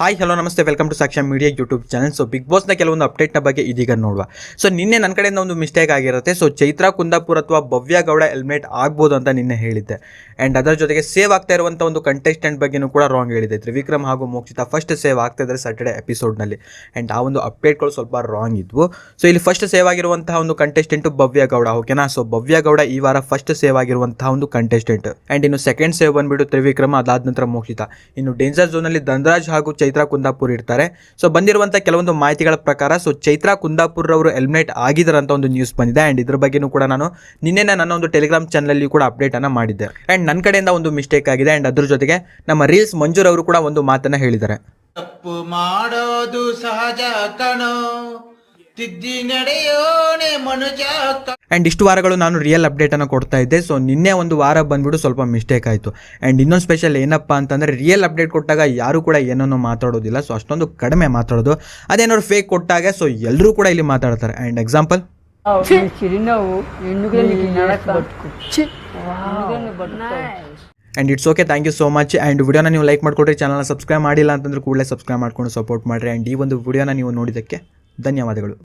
Hi hello ನಮಸ್ತೆ. Welcome to Saksha media YouTube channel so big ಬಾಸ್ನ ಕೆಲವೊಂದು ಅಪ್ಡೇಟ್ನ ಬಗ್ಗೆ ಇದೀಗ ನೋಡುವ. ಸೊ ನಿನ್ನೆ ನನ್ನ ಕಡೆಯಿಂದ ಒಂದು ಮಿಸ್ಟೇಕ್ ಆಗಿರುತ್ತೆ. ಸೊ ಚೈತ್ರಾ, ಕುಂದಾಪುರ ಅಥವಾ ಭವ್ಯ ಗೌಡ ಹೆಲ್ಮೆಟ್ ಆಗ್ಬೋದು ಅಂತ ನಿನ್ನೆ ಹೇಳಿದ್ದೆ. ಆ್ಯಂಡ್ ಅದರ ಜೊತೆಗೆ ಸೇವ್ ಆಗ್ತಾ ಇರುವಂಥ ಒಂದು ಕಂಟೆಸ್ಟೆಂಟ್ ಬಗ್ಗೆನೂ ಕೂಡ ರಾಂಗ್ ಹೇಳಿದೆ. ತ್ರಿವಿಕ್ರಮ್ ಹಾಗೂ ಮೋಕ್ಷಿತಾ ಫಸ್ಟ್ ಸೇವ್ ಆಗ್ತಾ ಇದ್ದಾರೆ ಎಪಿಸೋಡ್ನಲ್ಲಿ ಆ್ಯಂಡ್ ಆ ಒಂದು ಅಪ್ಡೇಟ್ಗಳು ಸ್ವಲ್ಪ ರಾಂಗ್ ಇದ್ವು. ಸೊ ಇಲ್ಲಿ ಫಸ್ಟ್ ಸೇವ್ ಆಗಿರುವಂತಹ ಒಂದು ಕಂಟೆಸ್ಟೆಂಟು ಭವ್ಯ ಗೌಡ ಓಕೆನಾ ಸೊ ಭವ್ಯ ಗೌಡ ಈ ವಾರ ಫಸ್ಟ್ ಸೇವ್ ಆಗಿರುವಂತಹ ಒಂದು ಕಂಟೆಸ್ಟೆಂಟ್ ಆ್ಯಂಡ್ ಇನ್ನು ಸೆಕೆಂಡ್ ಸೇವ್ ಬಂದ್ಬಿಟ್ಟು ತ್ರಿವಿಕ್ರಮ ಅದಾದ ನಂತರ ಮೋಕ್ಷಿತಾ. ಇನ್ನು ಡೇಂಜರ್ ಝೋನಲ್ಲಿ ಧನರಾಜ್ ಹಾಗೂ ಚೈತ್ರಾ ಕುಂದಾಪುರ್ ಇರ್ತಾರೆ ಸೊ ಬಂದಿರುವಂಥ ಕೆಲವೊಂದು ಮಾಹಿತಿಗಳ ಪ್ರಕಾರ ಸೊ ಚೈತ್ರಾ ಕುಂದಾಪುರ್ ಅವರು ಎಲಿಮಿನೇಟ್ ಆಗಿದ್ದಾರೆ ಅಂತ ಒಂದು ನ್ಯೂಸ್ ಬಂದಿದೆ. ಆ್ಯಂಡ್ ಇದ್ರ ಬಗ್ಗೆನೂ ಕೂಡ ನಾನು ನಿನ್ನೆ ನನ್ನ ಒಂದು ಟೆಲಿಗ್ರಾಮ್ ಚಾನಲಲ್ಲಿ ಕೂಡ ಅಪ್ಡೇಟ್ ಅಪ್ಡೇಟನ್ನು ಮಾಡಿದ್ದೆ. ಆ್ಯಂಡ್ ನನ್ನ ಕಡೆಯಿಂದ ಒಂದು ಮಿಸ್ಟೇಕ್ ಆಗಿದೆ. ಆ್ಯಂಡ್ ಅದ್ರ ಜೊತೆಗೆ ನಮ್ಮ ರೀಲ್ಸ್ ಮಂಜೂರ್ ಅವರು ಕೂಡ ಒಂದು ಮಾತನ್ನು ಹೇಳಿದ್ದಾರೆ. ತಪ್ಪು ಮಾಡೋದು ಸಹಜ ಕಣೋ. ತಿದ್ದಿ ನಡೆಯೋಣೆ ಮನುಜ ಆ್ಯಂಡ್ ಇಷ್ಟು ವಾರಗಳು ನಾನು ರಿಯಲ್ ಅಪ್ಡೇಟನ್ನು ಕೊಡ್ತಾ ಇದ್ದೆ. ಸೊ ನಿನ್ನೆ ಒಂದು ವಾರ ಬಂದ್ಬಿಟ್ಟು ಸ್ವಲ್ಪ ಮಿಸ್ಟೇಕ್ ಆಯಿತು. ಆ್ಯಂಡ್ ಇನ್ನೊಂದು ಸ್ಪೆಷಲ್ ಏನಪ್ಪ ಅಂತಂದರೆ ರಿಯಲ್ ಅಪ್ಡೇಟ್ ಕೊಟ್ಟಾಗ ಯಾರೂ ಕೂಡ ಏನನ್ನೂ ಮಾತಾಡೋದಿಲ್ಲ. ಸೊ ಅಷ್ಟೊಂದು ಕಡಿಮೆ ಮಾತಾಡೋದು. ಅದೇನಾದ್ರು ಫೇಕ್ ಕೊಟ್ಟಾಗ ಸೊ ಎಲ್ಲರೂ ಕೂಡ ಇಲ್ಲಿ ಮಾತಾಡ್ತಾರೆ. And example and it's okay thank you so much and ವಿಡಿಯೋನ ನೀವು ಲೈಕ್ ಮಾಡಿಕೊಡ್ರಿ ಚಾನಲ್ನ ಸಬ್ಸ್ಕ್ರೈಬ್ ಮಾಡಿಲ್ಲ ಅಂತಂದ್ರೆ ಕೂಡಲೇ ಸಬ್ಸ್ಕ್ರೈಬ್ ಮಾಡ್ಕೊಂಡು ಸಪೋರ್ಟ್ ಮಾಡಿರಿ. ಆ್ಯಂಡ್ ಈ ಒಂದು ವಿಡಿಯೋನ ನೀವು ನೋಡಿದ್ದಕ್ಕೆ ಧನ್ಯವಾದಗಳು.